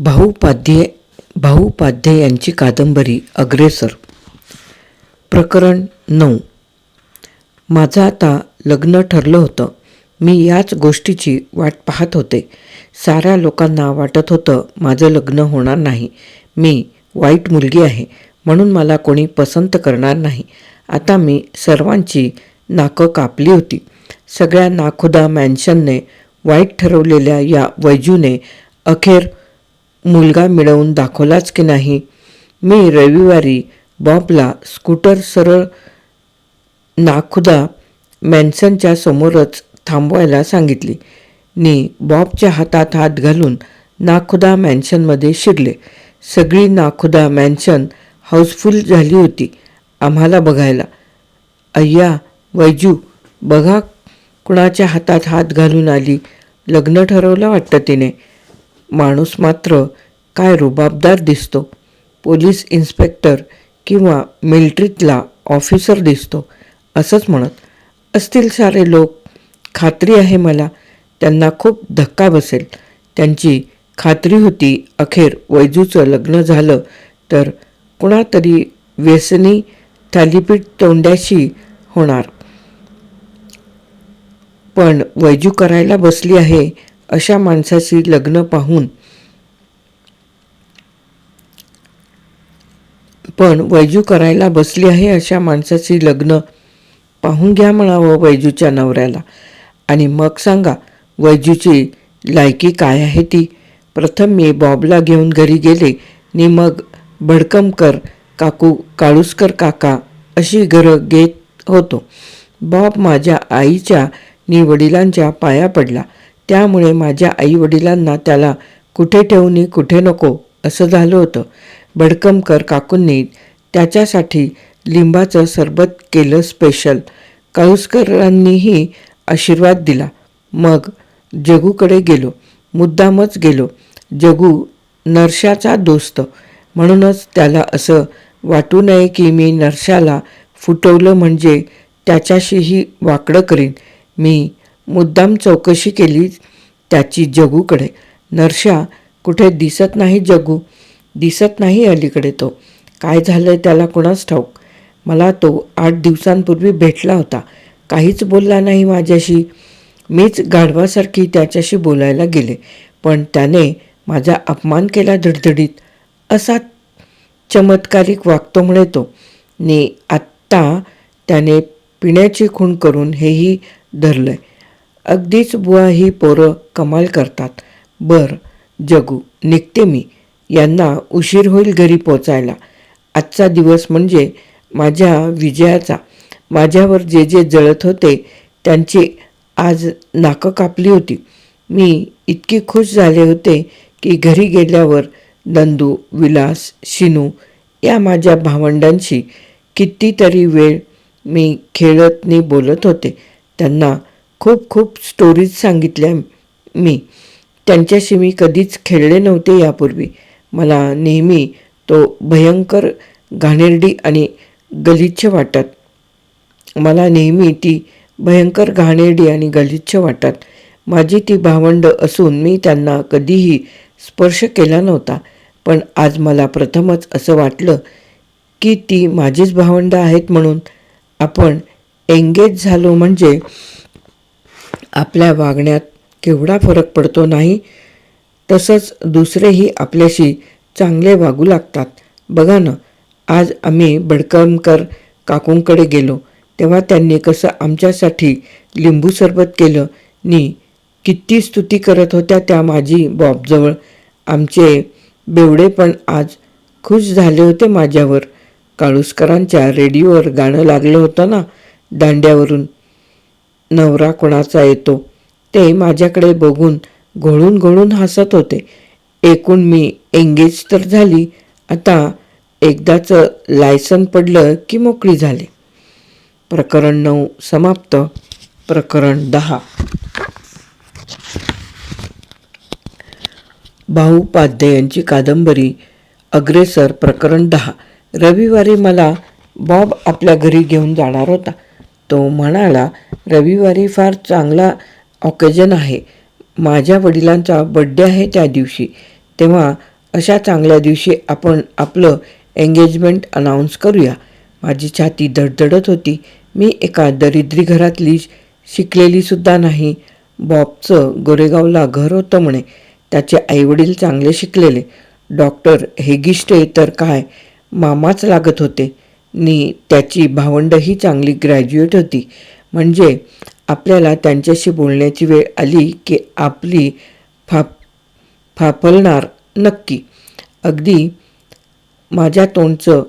भाऊपाध्ये भाऊपाध्ये यांची कादंबरी अग्रेसर. प्रकरण नऊ. माझं आता लग्न ठरलं होतं. मी याच गोष्टीची वाट पाहत होते. साऱ्या लोकांना वाटत होतं माझं लग्न होणार नाही. मी वाईट मुलगी आहे म्हणून मला कोणी पसंत करणार नाही. आता मी सर्वांची नाकं कापली होती. सगळ्या नाखुदा मॅन्शनने वाईट ठरवलेल्या या वैजूने अखेर मुलगा मिळवून दाखवलाच की नाही? मी रविवारी बॉबला स्कूटर सरळ नाखुदा मॅन्सनच्या समोरच थांबवायला सांगितली. नी बॉबच्या हातात हात घालून नाखुदा मॅन्शनमध्ये शिरले. सगळी नाखुदा मॅन्शन हाऊसफुल झाली होती आम्हाला बघायला. अय्या वैजू बघा कुणाच्या हातात हात घालून आली? लग्न ठरवलं वाटतं तिने. माणूस मात्र काय रुबाबदार दिसतो. पोलीस इन्स्पेक्टर किंवा मिल्ट्रीतला ऑफिसर दिसतो असंच म्हणत असतील सारे लोक खात्री आहे मला त्यांना खूप धक्का बसेल. त्यांची खात्री होती अखेर वैजूचं लग्न झालं तर कुणातरी व्यसनी थालीपीठ तोंड्याशी होणार. पण वैजू करायला बसली आहे अशा माणसाशी लग्न पाहून. पण वैजू करायला बसली आहे अशा माणसाची लग्न पाहून घ्या म्हणावं वैजूच्या नवऱ्याला. आणि मग सांगा वैजूची लायकी काय आहे ती? प्रथम मी बॉबला घेऊन घरी गेले नि मग भडकमकर काकू काळुसकर काका अशी घरं घेत होतो. बॉब माझ्या आईच्या नि वडिलांच्या पाया पडला. त्यामुळे माझ्या आईवडिलांना त्याला कुठे ठेवू कुठे नको असं झालं होतं. भडकमकर काकूंनी त्याच्यासाठी लिंबाचं सरबत केलं स्पेशल काळुसकरांनीही आशीर्वाद दिला. मग जगूकडे गेलो. मुद्दामच गेलो. जगू नरशाचा दोस्त. म्हणूनच त्याला असं वाटू नये की मी नरशाला फुटवलं म्हणजे त्याच्याशीही वाकडं करीन. मी मुद्दाम चौकशी केली त्याची जगूकडे. नरशा कुठे दिसत नाही जगू दिसत नाही अलीकडे तो. काय झालंय त्याला कुणाच ठाऊक? मला तो आठ दिवसांपूर्वी भेटला होता. काहीच बोलला नाही माझ्याशी. मीच गाढवासारखी त्याच्याशी बोलायला गेले. पण त्याने माझा अपमान केला धडधडीत. असा चमत्कारिक वागतो म्हणे तो. ने आत्ता त्याने पिण्याची खूण करून हेही धरलंय. अगदीच बुवा ही पोरं कमाल करतात. बर जगू निघते मी. यांना उशीर होईल घरी पोचायला. आजचा दिवस म्हणजे माझ्या विजयाचा. माझ्यावर जे जे जळत होते त्यांची आज नाकं कापली होती. मी इतकी खुश झाले होते की घरी गेल्यावर नंदू विलास शिनू या माझ्या भावंडांशी कितीतरी वेळ मी खेळत नि बोलत होते. त्यांना खूप खूप स्टोरीज सांगितल्या मी. त्यांच्याशी मी कधीच खेळले नव्हते यापूर्वी. मला नेहमी तो भयंकर घाणेरडी आणि गलिच्छ वाटत. मला नेहमी ती भयंकर घाणेरडी आणि गलिच्छ वाटत. माझी ती भावंड असून मी त्यांना कधीही स्पर्श केला नव्हता. पण आज मला प्रथमच असं वाटलं की ती माझीच भावंड आहेत म्हणून आपण एंगेज झालो म्हणजे आपल्या वागण्यात केवढा फरक पडतो नाही तसंच दुसरेही आपल्याशी चांगले वागू लागतात. बघा ना आज आम्ही बडकमकर काकूंकडे गेलो तेव्हा त्यांनी कसं आमच्यासाठी लिंबू सरबत केलं. नी किती स्तुती करत होत्या त्या माझी बॉबजवळ आमचे बेवडे पण आज खुश झाले होते माझ्यावर. काळुसकरांच्या रेडिओवर गाणं लागलं होतं ना दांड्यावरून. नवरा कोणाचा येतो? ते माझ्याकडे बघून घोळून घोळून हसत होते. एकूण मी एंगेज तर झाली. आता एकदाचं लायसन पडलं की मोकळी झाले. प्रकरण नऊ समाप्त. प्रकरण दहा. भाऊ पाध्ये यांची कादंबरी. अग्रेसर प्रकरण दहा. रविवारी मला बॉब आपल्या घरी घेऊन जाणार होता. तो म्हणाला रविवारी फार चांगला ऑकेजन आहे. माझ्या वडिलांचा बड्डे आहे त्या दिवशी. तेव्हा अशा चांगल्या दिवशी आपण आपलं एंगेजमेंट अनाऊन्स करूया. माझी छाती धडधडत होती. मी एका दरिद्री घरातली शिकलेलीसुद्धा नाही. बॉबचं गोरेगावला घर होतं म्हणे. त्याचे आईवडील चांगले शिकलेले. डॉक्टर हेगिष्टे तर काय? मामाच लागत होते. नी त्याची भावंडही चांगली ग्रॅज्युएट होती. म्हणजे आपल्याला त्यांच्याशी बोलण्याची वेळ आली की आपली फाप फाफलणार नक्की. अगदी माझ्या तोंडचं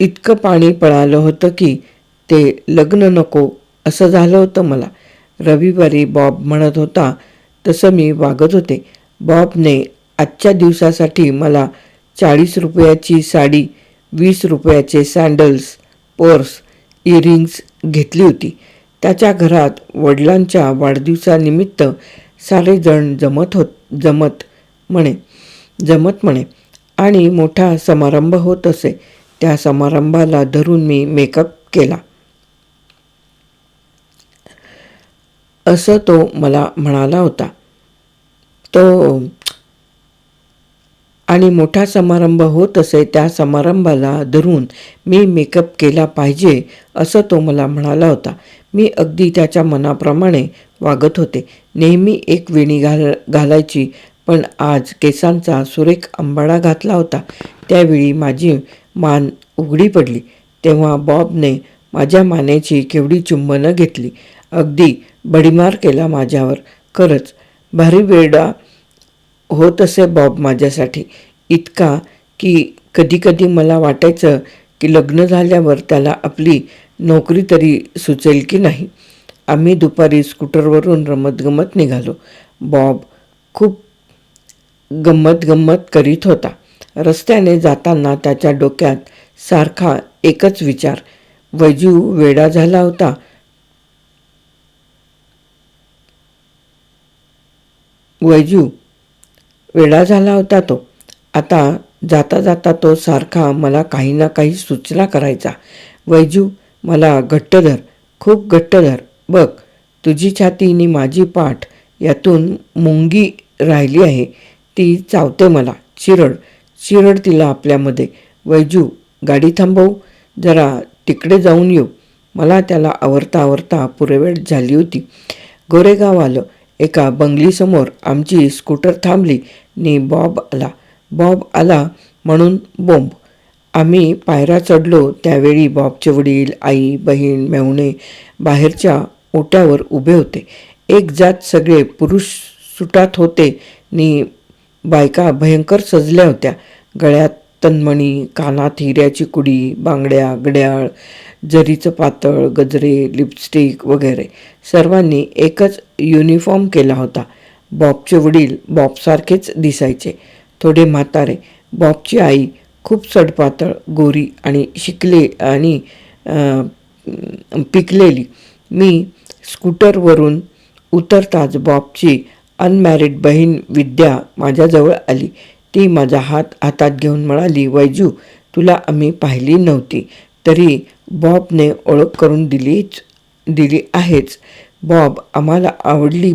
इतकं पाणी पळालं होतं की ते लग्न नको असं झालं होतं मला. रविवारी बॉब म्हणत होता तसं मी वागत होते. बॉबने आजच्या दिवसासाठी मला चाळीस रुपयाची साडी वीस रुपयाचे सँडल्स पर्स इयरिंग्स घेतली होती. त्याच्या घरात वडिलांच्या वाढदिवसानिमित्त सारेजण जमत होत जमत म्हणे जमत म्हणे. आणि मोठा समारंभ होत असे. त्या समारंभाला धरून मी मेकअप केला. असं तो मला म्हणाला होता. तो आणि मोठा समारंभ होत असे त्या समारंभाला धरून मी मेकअप केला पाहिजे असं तो मला म्हणाला होता. मी अगदी त्याच्या मनाप्रमाणे वागत होते. नेहमी एक वेणी घाल घालायची पण आज केसांचा सुरेख आंबाडा घातला होता. त्यावेळी माझी मान उघडी पडली. तेव्हा बॉबने माझ्या मानेची केवढी चुंबनं घेतली. अगदी बडीमार केला माझ्यावर. खरंच भारी वेडा होत असे बॉब माझ्यासाठी. इतका की कधीकधी मला वाटायचं की लग्न झाल्यावर त्याला आपली नोकरी तरी सुचेल की नाही. आम्ही दुपारी स्कूटरवरून रमतगमत निघालो. बॉब खूप गंमत गंमत करीत होता. रस्त्याने जाताना त्याच्या डोक्यात सारखा एकच विचार. वैजू वेडा झाला होता. वैजू वेडा झाला होता तो. आता जाता जाता तो सारखा मला काही ना काही सूचना करायचा. वैजू मला घट्ट धर खूप घट्ट धर. बघ तुझी छाती आणि माझी पाठ यातून मुंगी राहिली आहे. ती चावते मला. चिरड चिरड तिला आपल्यामध्ये. वैजू गाडी थांबवू. जरा तिकडे जाऊन येऊ. मला त्याला आवरता आवरता पुरेवेळ झाली होती. गोरेगाव आलं. एका बंगलीसमोर आमची स्कूटर थांबली. नी बॉब आला. बॉब आला म्हणून बोंब. आम्ही पायऱ्या चढलो. त्यावेळी बॉबचे वडील आई बहीण मेवणे बाहेरच्या ओट्यावर उभे होते. एक जात सगळे पुरुष सुटात होते. नि बायका भयंकर सजल्या होत्या. गळ्यात तन्मणी कानात हिऱ्याची कुडी बांगड्या गड्याळ जरीचं पातळ गजरे लिपस्टिक वगैरे. सर्वांनी एकच युनिफॉर्म केला होता. बॉबचे वडील बॉबसारखेच दिसायचे. थोडे म्हातारे. बॉबची आई खूप सडपातळ गोरी आणि शिकले आणि पिकलेली. मी स्कूटरवरून उतरताच बॉबची अनमॅरिड बहीण विद्या माझ्याजवळ आली. ती माझा हात हातात घेऊन म्हणाली वैजू तुला आम्ही पाहिली नव्हती तरी बॉबने ओळख करून दिलीच दिली आहेच. बॉब आम्हाला आवडली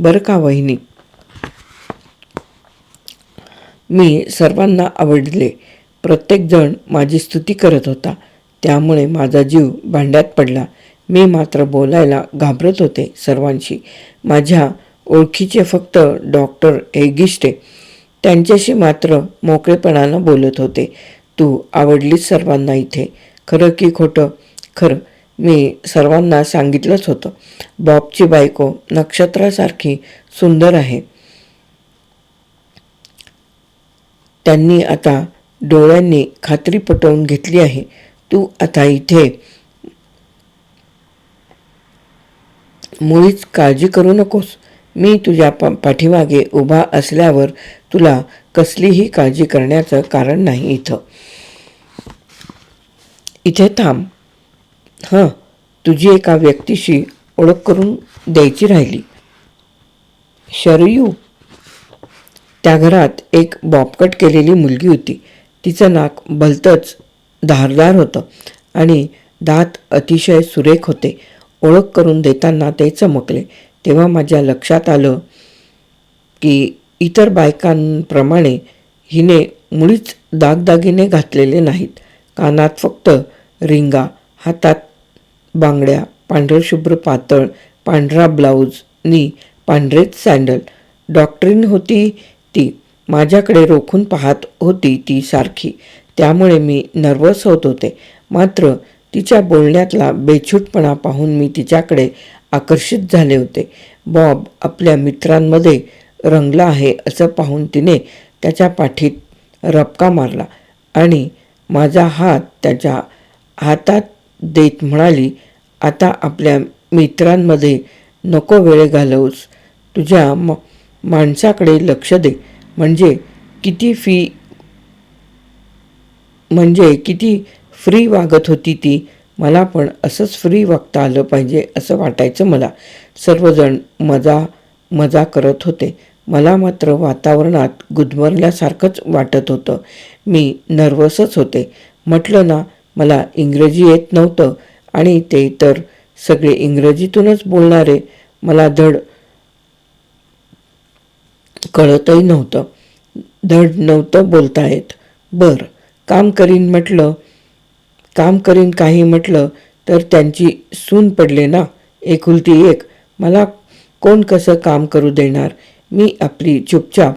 बरं का वहिनी? मी सर्वांना आवडले. प्रत्येकजण माझी स्तुती करत होता. त्यामुळे माझा जीव भांड्यात पडला. मी मात्र बोलायला घाबरत होते सर्वांशी. माझ्या ओळखीचे फक्त डॉक्टर एगिष्टे त्यांच्याशी मात्र मोकळेपणानं बोलत होते. तू आवडलीच सर्वांना इथे. खरं की खोटं? खरं. मी सर्वांना सांगितलंच होतं. बॉबची बायको नक्षत्रासारखी सुंदर आहे. त्यांनी आता डोळ्यांनी खात्री पटवून घेतली आहे. तू आता इथे मुळीच काळजी करू नकोस. मी तुझ्या पा पाठीमागे उभा असल्यावर तुला कसलीही काळजी करण्याचं कारण नाही इथं. इथे थांब. हां तुझी एका व्यक्तीशी ओळख करून द्यायची राहिली. शरयू त्या घरात एक बॉबकट केलेली मुलगी होती. तिचं नाक भलतंच धारदार होतं आणि दात अतिशय सुरेख होते. ओळख करून देताना ते चमकले. तेव्हा माझ्या लक्षात आलं की इतर बायकांप्रमाणे हिने मुळीच दागदागिने घातलेले नाहीत. कानात फक्त रिंगा हातात बांगड्या पांढरशुभ्र पातळ पांढरा ब्लाऊज नी पांढरेच सँडल डॉक्टरीन होती ती. माझ्याकडे रोखून पाहत होती ती सारखी. त्यामुळे मी नर्वस होत होते. मात्र तिच्या बोलण्यातला बेछूटपणा पाहून मी तिच्याकडे आकर्षित झाले होते. बॉब आपल्या मित्रांमध्ये रंगला आहे असं पाहून तिने त्याच्या पाठीत रपका मारला आणि माझा हात त्याच्या हातात देत म्हणाली आता आपल्या मित्रांमध्ये नको वेळ घालवूस. तुझ्या म माणसाकडे लक्ष दे. म्हणजे किती फी म्हणजे किती फ्री वागत होती ती. मला पण असंच फ्री वागता आलं पाहिजे असं वाटायचं मला. सर्वजण मजा मजा करत होते. मला मात्र वातावरणात गुदमरल्यासारखंच वाटत होतं. मी नर्वसच होते. म्हटलं ना मला इंग्रजी येत नव्हतं आणि ते तर सगळे इंग्रजीतूनच बोलणारे मला धड कळतही नव्हतं. धड नव्हतं बोलता येत. बर काम करीन म्हटलं काम करीन काही म्हटलं तर त्यांची सून पडले ना एकुलती एक. मला कोण कसं काम करू देणार? मी आपली चुपचाप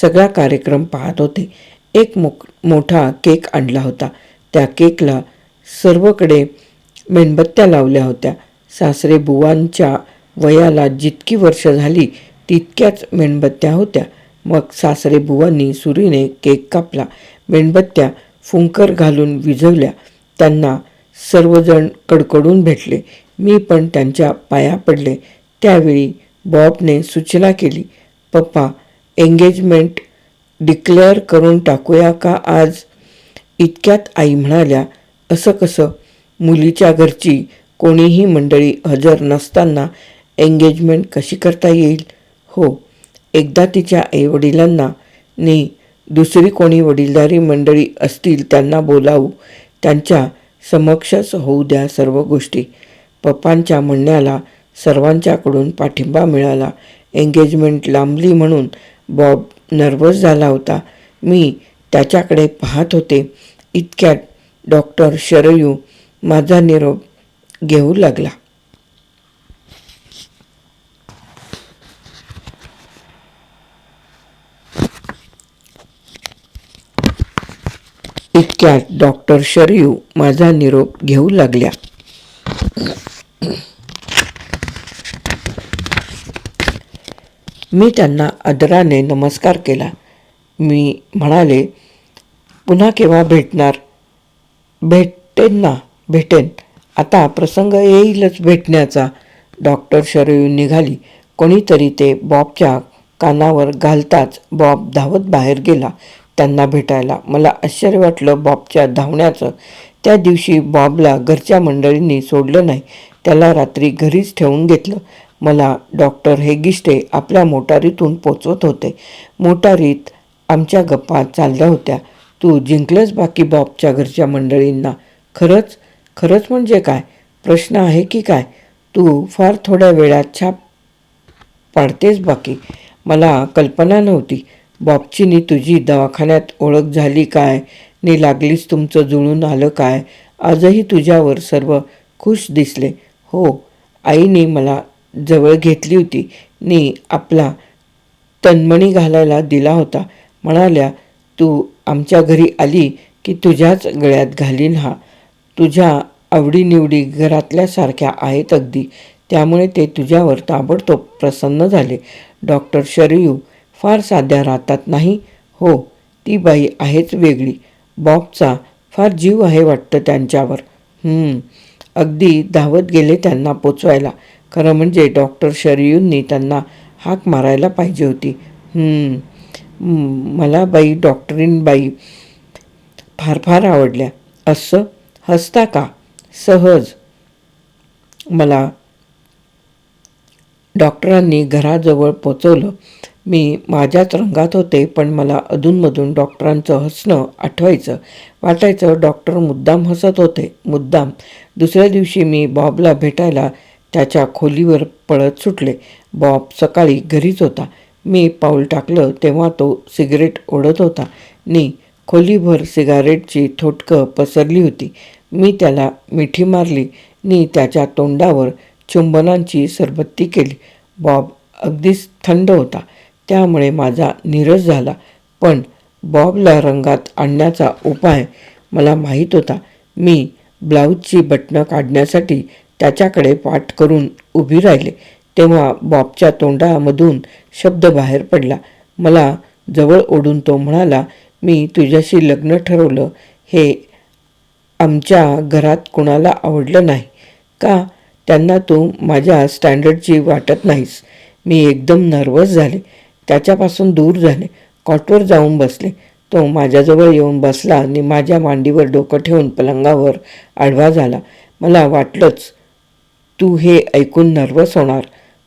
सगळा कार्यक्रम पाहत होते. एक मोक मोठा केक आणला होता. त्या केकला सर्वकडे मेणबत्त्या लावल्या होत्या. सासरे बुवांच्या वयाला जितकी वर्ष झाली तितक्याच मेणबत्त्या होत्या. मग सासरे बुवांनी सुरीने केक कापला. मेणबत्त्या फुंकर घालून विझवल्या. त्यांना सर्वजण कडकडून भेटले. मी पण त्यांच्या पाया पडले. त्यावेळी बॉबने सूचना केली पप्पा एंगेजमेंट डिक्लेअर करून टाकूया का आज? इतक्यात आई म्हणाल्या असं कसं? मुलीच्या घरची कोणीही मंडळी हजर नसताना एंगेजमेंट कशी करता येईल? हो एकदा तिच्या आईवडिलांना ने दुसरी कोणी वडीलधारी मंडळी असतील त्यांना बोलावू. त्यांच्या समक्षच होऊ द्या सर्व गोष्टी. पप्पांच्या म्हणण्याला सर्वांच्याकडून पाठिंबा मिळाला. एंगेजमेंट लांबली म्हणून बॉब नर्वस झाला होता. मी त्याच्याकडे पाहत होते. इतक्यात डॉक्टर शरयू माझा निरोप घेऊ लागला. इतक्यात डॉक्टर शरयू माझा निरोप घेऊ लागल्या. मी त्यांना आदराने नमस्कार केला. मी म्हणाले पुन्हा केव्हा भेटणार? भेटेन ना भेटेन. आता प्रसंग येईलच भेटण्याचा. डॉक्टर शरयू निघाली. कोणीतरी ते बॉबच्या कानावर घालताच बॉब धावत बाहेर गेला. त्यांना भेटायला मला आश्चर्य वाटलं बॉबच्या धावण्याचं. त्या दिवशी बॉबला घरच्या मंडळींनी सोडलं नाही. त्याला रात्री घरीच ठेवून घेतलं. मला डॉक्टर हेगिष्टे आपल्या मोटारीतून पोचवत होते. मोटारीत आमच्या गप्पा चालल्या होत्या. तू जिंकलंच बाकी बॉबच्या घरच्या मंडळींना. खरंच खरंच म्हणजे काय? प्रश्न आहे की काय? तू फार थोड्या वेळात छाप पाडतेस बाकी. मला कल्पना नव्हती. बॉबची नी तुझी दवाखान्यात ओळख झाली काय? नी लागलीच तुमचं जुळून आलं काय? आजही तुझ्यावर सर्व खुश दिसले. हो आईने मला जवळ घेतली होती. नी आपला तन्मणी घालायला दिला होता. म्हणाल्या तू आमच्या घरी आली की तुझ्याच गळ्यात घालीन हा. तुझ्या आवडीनिवडी घरातल्यासारख्या आहेत अगदी. त्यामुळे ते तुझ्यावर ताबडतोब प्रसन्न झाले. डॉक्टर शरयू फार साध्या राहतात नाही? हो ती बाई आहेच वेगळी. बॉबचा फार जीव आहे वाटतं त्यांच्यावर. अगदी धावत गेले त्यांना पोचवायला. खरं म्हणजे डॉक्टर शरयूंनी त्यांना हाक मारायला पाहिजे होती. मला बाई डॉक्टरीन बाई फार फार आवडल्या. असं हसता का? सहज. मला डॉक्टरांनी घराजवळ पोचवलं. मी माझ्याच रंगात होते पण मला अधूनमधून डॉक्टरांचं हसणं आठवायचं. वाटायचं डॉक्टर मुद्दाम हसत होते मुद्दाम. दुसऱ्या दिवशी मी बॉबला भेटायला त्याच्या खोलीवर पळत सुटले. बॉब सकाळी घरीच होता. मी पाऊल टाकलं तेव्हा तो सिगरेट ओढत होता. नी खोलीभर सिगारेटची थोटकं पसरली होती. मी त्याला मिठी मारली. नी त्याच्या तोंडावर चुंबनांची सरबत्ती केली. बॉब अगदीच थंड होता. त्यामुळे माझा नीरस झाला. पण बॉबला रंगात आणण्याचा उपाय मला माहीत होता. मी ब्लाऊजची बटणं काढण्यासाठी त्याच्याकडे पाठ करून उभी राहिले. तेव्हा बॉबच्या तोंडामधून शब्द बाहेर पडला. मला जवळ ओढून तो म्हणाला मी तुझ्याशी लग्न ठरवलं. हे आमच्या घरात कुणाला आवडलं नाही. का? त्यांना तू माझ्या स्टँडर्डची वाटत नाहीस. मी एकदम नर्वस झाले. त्याच्यापासून दूर झाले. कॉटवर जाऊन बसले. तो माझ्याजवळ येऊन बसला आणि माझ्या मांडीवर डोकं ठेवून पलंगावर आडवा झाला. मला वाटलंच तू हे ऐकून नर्वस होणार.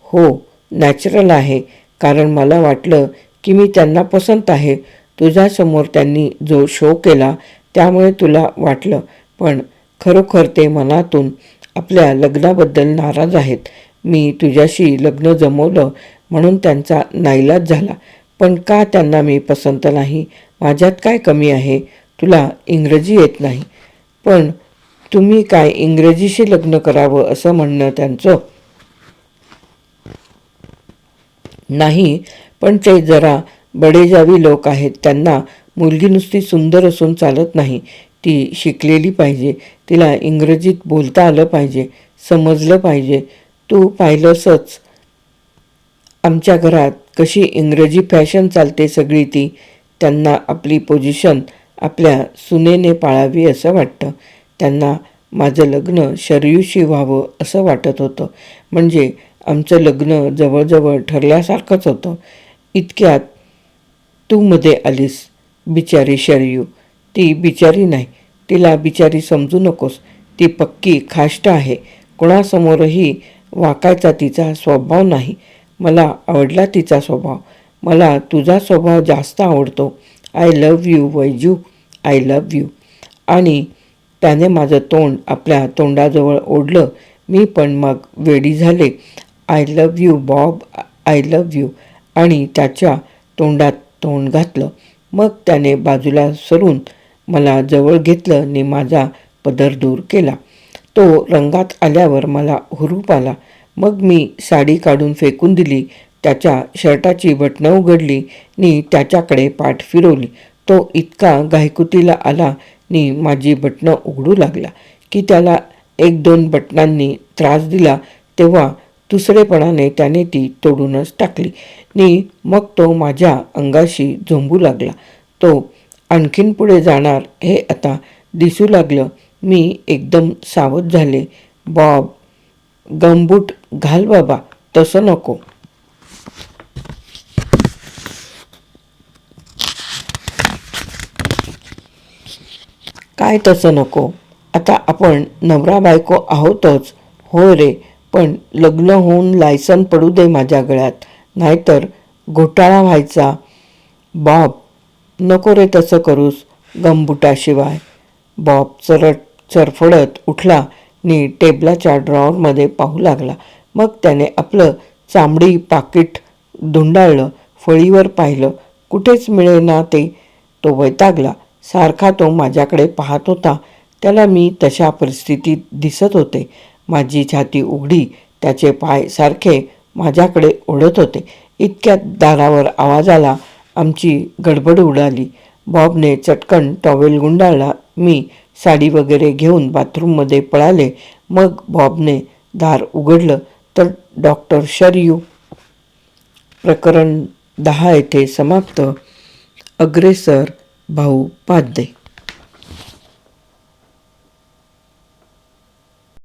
हो नॅचरल आहे. कारण मला वाटलं की मी त्यांना पसंत आहे. तुझ्यासमोर त्यांनी जो शो केला त्यामुळे तुला वाटलं. पण खरोखर ते मनातून आपल्या लग्नाबद्दल नाराज आहेत. मी तुझ्याशी लग्न जमवलं म्हणून त्यांचा नाईलाज झाला. पण का त्यांना मी पसंत नाही? माझ्यात काय कमी आहे? तुला इंग्रजी येत नाही. पण तुम्ही काय इंग्रजीशी लग्न करावं असं म्हणणं त्यांचं नाही पण ते जरा बडेजावी लोक आहेत. त्यांना मुलगी नुसती सुंदर असून चालत नाही. ती शिकलेली पाहिजे. तिला इंग्रजीत बोलता आलं पाहिजे. समजलं पाहिजे. तू पाहिलंसच. आमच्या घरात कशी इंग्रजी फॅशन चालते सगळी ती. त्यांना आपली पोझिशन आपल्या सुनेने पाळावी असं वाटतं. त्यांना माझं लग्न शरयूशी व्हावं असं वाटत होतं. म्हणजे आमचं लग्न जवळजवळ ठरल्यासारखंच होतं. इतक्यात तू मध्ये आलीस. बिचारी शरयू. ती बिचारी नाही. तिला बिचारी समजू नकोस. ती पक्की खाष्ट आहे. कोणासमोरही वाकायचा तिचा स्वभाव नाही. मला आवडला तिचा स्वभाव. मला तुझा स्वभाव जास्त आवडतो. I love you Vaiju. I love you आणि त्याने माझं तोंड आपल्या तोंडाजवळ ओढलं. मी पण मग वेडी झाले. I love you Bob I love you आणि त्याच्या तोंडात तोंड घातलं. मग त्याने बाजूला सरून मला जवळ घेतलं आणि माझा पदर दूर केला. तो रंगात आल्यावर मला हुरूप आला. मग मी साडी काढून फेकून दिली. त्याच्या शर्टाची बटणं उघडली. नी त्याच्याकडे पाठ फिरवली. तो इतका गायकुतीला आला नी माझी बटणं उघडू लागला. की त्याला एक दोन बटणांनी त्रास दिला तेव्हा दुसरेपणाने त्याने ती तोडूनच टाकली. नी मग तो माझ्या अंगाशी झोंबू लागला. तो आणखीन पुढे जाणार हे आता दिसू लागलं. मी एकदम सावध झाले. बॉब गमबूट घाल बाबा तसं नको. काय तसं नको? आता आपण नवरा बायको आहोतच. होय रे. पण लग्न होऊन लायसन पडू दे माझ्या गळ्यात. नाहीतर घोटाळा व्हायचा. बॉब नको रे तसं करूस गंबुटाशिवाय. बॉब चरट चरफडत उठला. नी टेबलाच्या ड्रॉवरमध्ये पाहू लागला. मग त्याने आपलं चांबडी पाकिट धुंडाळलं फळीवर पाहिलं. कुठेच मिळेना ते. तो वैतागला. सारखा तो माझ्याकडे पाहत होता. त्याला मी तशा परिस्थितीत दिसत होते. माझी छाती उघडी त्याचे पाय सारखे माझ्याकडे ओढत होते. इतक्यात दारावर आवाज आला आमची गडबड उडाली. बॉबने चटकन टॉवेल गुंडाळला. मी साडी वगैरे घेऊन बाथरूममध्ये पळाले. मग बॉबने दार उघडलं. तर डॉक्टर शर्यू प्रकरण दहा येथे समाप्त. अग्रेसर भाऊ पाध्ये